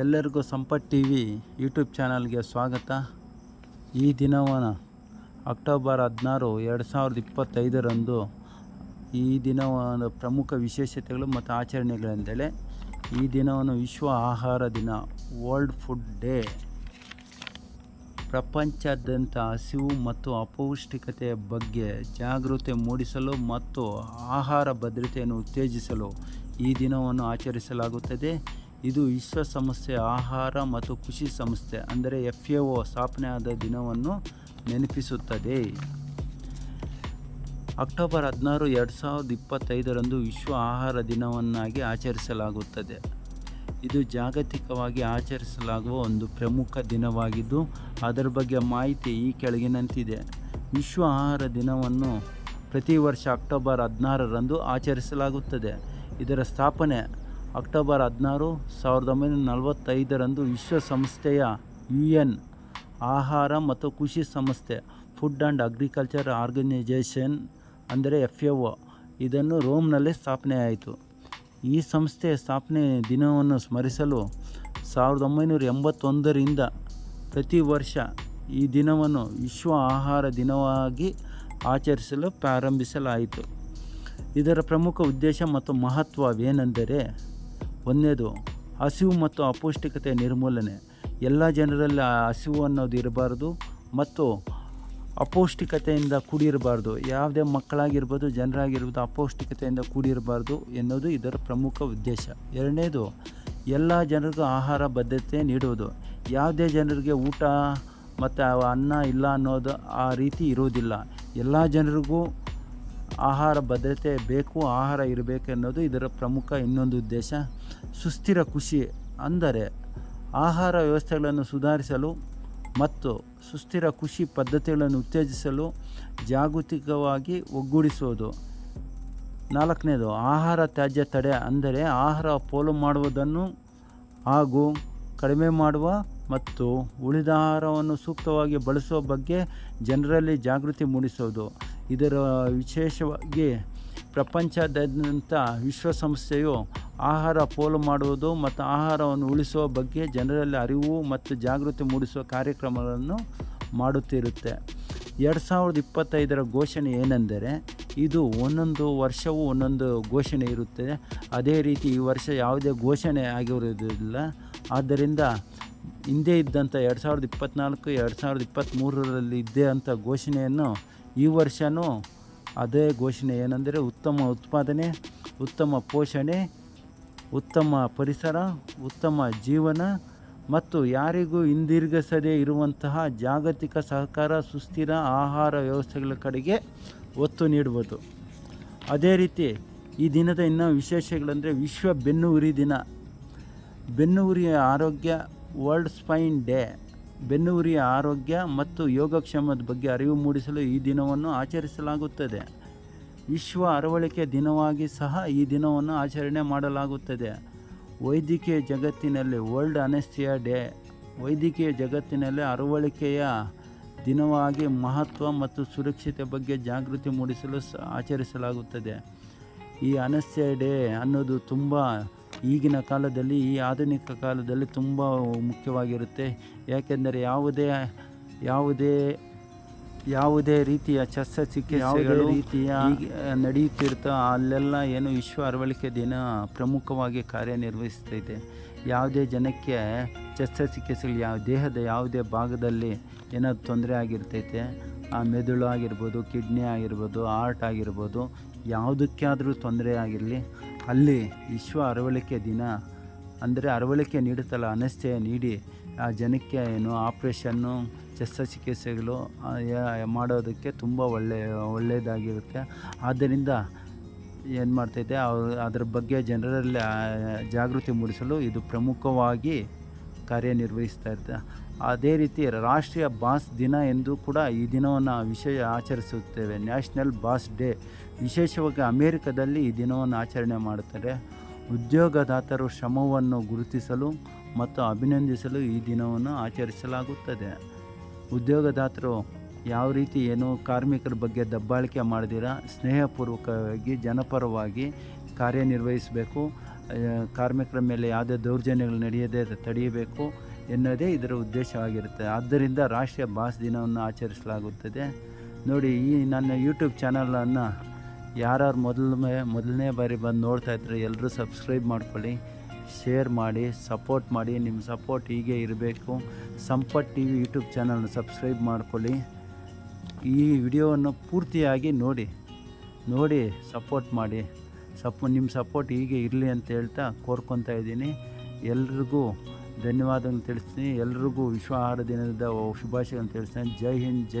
ಎಲ್ಲರಿಗೂ Sampath T V YouTube ಚಾನಲ್ಗೆ ಸ್ವಾಗತ. ಈ ದಿನವನ್ನು ಅಕ್ಟೋಬರ್ ಹದಿನಾರು ಎರಡು ಸಾವಿರದ ಇಪ್ಪತ್ತೈದರಂದು ಈ ದಿನವನ್ನು ಪ್ರಮುಖ ವಿಶೇಷತೆಗಳು ಮತ್ತು ಆಚರಣೆಗಳೆಂದರೆ ಈ ದಿನವನ್ನು ವಿಶ್ವ ಆಹಾರ ದಿನ ವರ್ಲ್ಡ್ ಫುಡ್ ಡೇ ಪ್ರಪಂಚಾದ್ಯಂತ ಹಸಿವು ಮತ್ತು ಅಪೌಷ್ಟಿಕತೆಯ ಬಗ್ಗೆ ಜಾಗೃತಿ ಮೂಡಿಸಲು ಮತ್ತು ಆಹಾರ ಭದ್ರತೆಯನ್ನು ಉತ್ತೇಜಿಸಲು ಈ ದಿನವನ್ನು ಆಚರಿಸಲಾಗುತ್ತದೆ. ಇದು ವಿಶ್ವಸಂಸ್ಥೆಯ ಆಹಾರ ಮತ್ತು ಕೃಷಿ ಸಂಸ್ಥೆ ಅಂದರೆ ಎಫ್ ಎ ಒ ಸ್ಥಾಪನೆಯಾದ ದಿನವನ್ನು ನೆನಪಿಸುತ್ತದೆ. ಅಕ್ಟೋಬರ್ ಹದಿನಾರು, ಎರಡು ಸಾವಿರದ ಇಪ್ಪತ್ತೈದರಂದು ವಿಶ್ವ ಆಹಾರ ದಿನವನ್ನಾಗಿ ಆಚರಿಸಲಾಗುತ್ತದೆ. ಇದು ಜಾಗತಿಕವಾಗಿ ಆಚರಿಸಲಾಗುವ ಒಂದು ಪ್ರಮುಖ ದಿನವಾಗಿದ್ದು, ಅದರ ಬಗ್ಗೆ ಮಾಹಿತಿ ಈ ಕೆಳಗಿನಂತಿದೆ. ವಿಶ್ವ ಆಹಾರ ದಿನವನ್ನು ಪ್ರತಿ ವರ್ಷ ಅಕ್ಟೋಬರ್ ಹದಿನಾರರಂದು ಆಚರಿಸಲಾಗುತ್ತದೆ. ಇದರ ಸ್ಥಾಪನೆ ಅಕ್ಟೋಬರ್ ಹದಿನಾರು ಸಾವಿರದ ಒಂಬೈನೂರ ನಲವತ್ತೈದರಂದು ವಿಶ್ವಸಂಸ್ಥೆಯ ಯು ಎನ್ ಆಹಾರ ಮತ್ತು ಕೃಷಿ ಸಂಸ್ಥೆ ಫುಡ್ ಆ್ಯಂಡ್ ಅಗ್ರಿಕಲ್ಚರ್ ಆರ್ಗನೈಜೇಷನ್ ಅಂದರೆ ಎಫ್ ಎ ಒ ಇದನ್ನು ರೋಮ್ನಲ್ಲಿ ಸ್ಥಾಪನೆಯಾಯಿತು. ಈ ಸಂಸ್ಥೆಯ ಸ್ಥಾಪನೆ ದಿನವನ್ನು ಸ್ಮರಿಸಲು ಸಾವಿರದ ಒಂಬೈನೂರ ಎಂಬತ್ತೊಂದರಿಂದ ಪ್ರತಿ ವರ್ಷ ಈ ದಿನವನ್ನು ವಿಶ್ವ ಆಹಾರ ದಿನವಾಗಿ ಆಚರಿಸಲು ಪ್ರಾರಂಭಿಸಲಾಯಿತು. ಇದರ ಪ್ರಮುಖ ಉದ್ದೇಶ ಮತ್ತು ಮಹತ್ವವೇನೆಂದರೆ ಒಂದನೇದು, ಹಸಿವು ಮತ್ತು ಅಪೌಷ್ಟಿಕತೆ ನಿರ್ಮೂಲನೆ. ಎಲ್ಲ ಜನರಲ್ಲಿ ಹಸಿವು ಅನ್ನೋದು ಇರಬಾರ್ದು ಮತ್ತು ಅಪೌಷ್ಟಿಕತೆಯಿಂದ ಕೂಡಿರಬಾರ್ದು. ಯಾವುದೇ ಮಕ್ಕಳಾಗಿರ್ಬೋದು, ಜನರಾಗಿರ್ಬೋದು, ಅಪೌಷ್ಟಿಕತೆಯಿಂದ ಕೂಡಿರಬಾರ್ದು ಎನ್ನುವುದು ಇದರ ಪ್ರಮುಖ ಉದ್ದೇಶ. ಎರಡನೇದು, ಎಲ್ಲ ಜನರಿಗೂ ಆಹಾರ ಬದ್ಧತೆ ನೀಡುವುದು. ಯಾವುದೇ ಜನರಿಗೆ ಊಟ ಮತ್ತು ಅನ್ನ ಇಲ್ಲ ಅನ್ನೋದು ಆ ರೀತಿ ಇರೋದಿಲ್ಲ ಎಲ್ಲ ಜನರಿಗೂ ಆಹಾರ ಭದ್ರತೆ ಬೇಕು, ಆಹಾರ ಇರಬೇಕು ಅನ್ನೋದು ಇದರ ಪ್ರಮುಖ ಇನ್ನೊಂದು ಉದ್ದೇಶ. ಸುಸ್ಥಿರ ಕೃಷಿ ಅಂದರೆ ಆಹಾರ ವ್ಯವಸ್ಥೆಗಳನ್ನು ಸುಧಾರಿಸಲು ಮತ್ತು ಸುಸ್ಥಿರ ಕೃಷಿ ಪದ್ಧತಿಗಳನ್ನು ಉತ್ತೇಜಿಸಲು ಜಾಗತಿಕವಾಗಿ ಒಗ್ಗೂಡಿಸುವುದು. ನಾಲ್ಕನೇದು, ಆಹಾರ ತ್ಯಾಜ್ಯ ತಡೆ ಅಂದರೆ ಆಹಾರ ಪೋಲು ಮಾಡುವುದನ್ನು ಹಾಗೂ ಕಡಿಮೆ ಮಾಡುವ ಮತ್ತು ಉಳಿದ ಆಹಾರವನ್ನು ಸೂಕ್ತವಾಗಿ ಬಳಸುವ ಬಗ್ಗೆ ಜನರಲ್ಲಿ ಜಾಗೃತಿ ಮೂಡಿಸುವುದು. ಇದರ ವಿಶೇಷವಾಗಿ ಪ್ರಪಂಚದಾದ್ಯಂತ ವಿಶ್ವಸಂಸ್ಥೆಯು ಆಹಾರ ಪೋಲು ಮಾಡುವುದು ಮತ್ತು ಆಹಾರವನ್ನು ಉಳಿಸುವ ಬಗ್ಗೆ ಜನರಲ್ಲಿ ಅರಿವು ಮತ್ತು ಜಾಗೃತಿ ಮೂಡಿಸುವ ಕಾರ್ಯಕ್ರಮಗಳನ್ನು ಮಾಡುತ್ತಿರುತ್ತೆ. ಎರಡು ಸಾವಿರದ ಇಪ್ಪತ್ತೈದರ ಘೋಷಣೆ ಏನೆಂದರೆ, ಇದು ಒಂದೊಂದು ವರ್ಷವೂ ಒಂದೊಂದು ಘೋಷಣೆ ಇರುತ್ತದೆ. ಅದೇ ರೀತಿ ಈ ವರ್ಷ ಯಾವುದೇ ಘೋಷಣೆ ಆಗಿರುವುದಿಲ್ಲ. ಆದ್ದರಿಂದ ಹಿಂದೆ ಇದ್ದಂಥ ಎರಡು ಸಾವಿರದ ಇಪ್ಪತ್ತ್ನಾಲ್ಕು ಎರಡು ಸಾವಿರದ ಇಪ್ಪತ್ತ್ಮೂರರಲ್ಲಿ ಇದ್ದೇ ಅಂಥ ಘೋಷಣೆಯನ್ನು ಈ ವರ್ಷವೂ ಅದೇ ಘೋಷಣೆ ಏನೆಂದರೆ ಉತ್ತಮ ಉತ್ಪಾದನೆ, ಉತ್ತಮ ಪೋಷಣೆ, ಉತ್ತಮ ಪರಿಸರ, ಉತ್ತಮ ಜೀವನ ಮತ್ತು ಯಾರಿಗೂ ಹಿಂದಿರುಗಿಸದೇ ಇರುವಂತಹ ಜಾಗತಿಕ ಸಹಕಾರ, ಸುಸ್ಥಿರ ಆಹಾರ ವ್ಯವಸ್ಥೆಗಳ ಕಡೆಗೆ ಒತ್ತು ನೀಡುವುದು. ಅದೇ ರೀತಿ ಈ ದಿನದ ಇನ್ನೂ ವಿಶೇಷಗಳಂದರೆ ವಿಶ್ವ ಬೆನ್ನು ಉರಿ ದಿನ. ಬೆನ್ನು ಉರಿಯ ಆರೋಗ್ಯ ವರ್ಲ್ಡ್ ಸ್ಪೈನ್ ಡೇ ಬೆನ್ನುರಿಯ ಆರೋಗ್ಯ ಮತ್ತು ಯೋಗಕ್ಷೇಮದ ಬಗ್ಗೆ ಅರಿವು ಮೂಡಿಸಲು ಈ ದಿನವನ್ನು ಆಚರಿಸಲಾಗುತ್ತದೆ. ವಿಶ್ವ ಅರವಳಿಕೆ ದಿನವಾಗಿ ಸಹ ಈ ದಿನವನ್ನು ಆಚರಣೆ ಮಾಡಲಾಗುತ್ತದೆ. ವೈದ್ಯಕೀಯ ಜಗತ್ತಿನಲ್ಲಿ ವರ್ಲ್ಡ್ ಅನೆಸ್ತಿಯಾ ಡೇ, ವೈದ್ಯಕೀಯ ಜಗತ್ತಿನಲ್ಲಿ ಅರವಳಿಕೆಯ ದಿನವಾಗಿ ಮಹತ್ವ ಮತ್ತು ಸುರಕ್ಷತೆ ಬಗ್ಗೆ ಜಾಗೃತಿ ಮೂಡಿಸಲು ಆಚರಿಸಲಾಗುತ್ತದೆ. ಈ ಅನಸ್ಯ ಡೇ ಅನ್ನೋದು ತುಂಬ ಈಗಿನ ಕಾಲದಲ್ಲಿ ಈ ಆಧುನಿಕ ಕಾಲದಲ್ಲಿ ತುಂಬ ಮುಖ್ಯವಾಗಿರುತ್ತೆ. ಯಾಕೆಂದರೆ ಯಾವುದೇ ಯಾವುದೇ ಯಾವುದೇ ರೀತಿಯ ಶಸ್ತ್ರಚಿಕಿತ್ಸೆ ಯಾವುದೇ ರೀತಿಯ ನಡೆಯುತ್ತಿರುತ್ತೋ ಅಲ್ಲೆಲ್ಲ ಏನು ವಿಶ್ವ ಅರವಳಿಕೆ ದಿನ ಪ್ರಮುಖವಾಗಿ ಕಾರ್ಯನಿರ್ವಹಿಸ್ತೈತೆ ಯಾವುದೇ ಜನಕ್ಕೆ ಶಸ್ತ್ರಚಿಕಿತ್ಸೆಗಳು ಯಾವ ದೇಹದ ಯಾವುದೇ ಭಾಗದಲ್ಲಿ ಏನಾದ್ರು ತೊಂದರೆ ಆಗಿರ್ತೈತೆ ಆ ಮೆದುಳು ಆಗಿರ್ಬೋದು ಕಿಡ್ನಿ ಆಗಿರ್ಬೋದು ಹಾರ್ಟ್ ಆಗಿರ್ಬೋದು ಯಾವುದಕ್ಕಾದರೂ ತೊಂದರೆ ಆಗಿರಲಿ ಅಲ್ಲಿ ವಿಶ್ವ ಅರವಳಿಕೆ ದಿನ. ಅಂದರೆ ಅರವಳಿಕೆ ನೀಡುತ್ತಲ್ಲ ಅನಸ್ಥೆಯ ನೀಡಿ, ಆ ಜನಕ್ಕೆ ಏನು, ಆಪ್ರೇಷನ್ನು, ಶಸ್ತ್ರಚಿಕಿತ್ಸೆಗಳು ಮಾಡೋದಕ್ಕೆ ತುಂಬ ಒಳ್ಳೆ, ಒಳ್ಳೆಯದಾಗಿರುತ್ತೆ. ಆದ್ದರಿಂದ ಏನು ಮಾಡ್ತೈತೆ ಅದರ ಬಗ್ಗೆ ಜನರಲ್ಲಿ ಜಾಗೃತಿ ಮೂಡಿಸಲು ಇದು ಪ್ರಮುಖವಾಗಿ ಕಾರ್ಯನಿರ್ವಹಿಸ್ತಾ ಇರ್ತದೆ ಅದೇ ರೀತಿ ರಾಷ್ಟ್ರೀಯ ಬಾಸ್ ದಿನ ಎಂದು ಕೂಡ ಈ ದಿನವನ್ನು ವಿಷಯ ಆಚರಿಸುತ್ತೇವೆ. National Boss Day. ವಿಶೇಷವಾಗಿ ಅಮೇರಿಕದಲ್ಲಿ ಈ ದಿನವನ್ನು ಆಚರಣೆ ಮಾಡುತ್ತಾರೆ. ಉದ್ಯೋಗದಾತರು ಶ್ರಮವನ್ನು ಗುರುತಿಸಲು ಮತ್ತು ಅಭಿನಂದಿಸಲು ಈ ದಿನವನ್ನು ಆಚರಿಸಲಾಗುತ್ತದೆ. ಉದ್ಯೋಗದಾತರು ಯಾವ ರೀತಿ ಏನು ಕಾರ್ಮಿಕರ ಬಗ್ಗೆ ದಬ್ಬಾಳಿಕೆ ಮಾಡದಿರ, ಸ್ನೇಹಪೂರ್ವಕವಾಗಿ, ಜನಪರವಾಗಿ ಕಾರ್ಯನಿರ್ವಹಿಸಬೇಕು ಕಾರ್ಮಿಕರ ಮೇಲೆ ಯಾವುದೇ ದೌರ್ಜನ್ಯಗಳು ನಡೆಯದೇ ತಡೆಯಬೇಕು ಎನ್ನುವುದೇ ಇದರ ಉದ್ದೇಶವಾಗಿರುತ್ತೆ ಆದ್ದರಿಂದ ರಾಷ್ಟ್ರೀಯ ಭಾಷಾ ದಿನವನ್ನು ಆಚರಿಸಲಾಗುತ್ತದೆ. ನೋಡಿ, ಈ ನನ್ನ ಯೂಟ್ಯೂಬ್ ಚಾನಲನ್ನು ಯಾರ್ಯಾರು ಮೊದಲ ಮೊದಲನೇ ಬಾರಿ ಬಂದು ನೋಡ್ತಾ ಇದ್ರೆ ಎಲ್ಲರೂ ಸಬ್ಸ್ಕ್ರೈಬ್ ಮಾಡ್ಕೊಳ್ಳಿ, ಶೇರ್ ಮಾಡಿ, ಸಪೋರ್ಟ್ ಮಾಡಿ ನಿಮ್ಮ ಸಪೋರ್ಟ್ ಹೀಗೆ ಇರಬೇಕು. ಸಂಪತ್ ಟಿ ವಿ ಯೂಟ್ಯೂಬ್ ಚಾನಲ್ನ ಸಬ್ಸ್ಕ್ರೈಬ್ ಮಾಡ್ಕೊಳ್ಳಿ. ಈ ವಿಡಿಯೋವನ್ನು ಪೂರ್ತಿಯಾಗಿ ನೋಡಿ ನೋಡಿ ಸಪೋರ್ಟ್ ಮಾಡಿ. ಸಪ್ ನಿಮ್ಮ ಸಪೋರ್ಟ್ ಹೀಗೆ ಇರಲಿ ಅಂತ ಹೇಳ್ತಾ ಕೋರ್ಕೊತಾ ಇದ್ದೀನಿ. ಎಲ್ರಿಗೂ ಧನ್ಯವಾದಗಳನ್ನು ತಿಳಿಸ್ತೀನಿ. ಎಲ್ರಿಗೂ ವಿಶ್ವ ಆಹಾರ ದಿನದ ಶುಭಾಶಯಗಳನ್ನು ತಿಳಿಸ್ತೀನಿ. ಜೈ ಹಿಂದ್, ಜೈ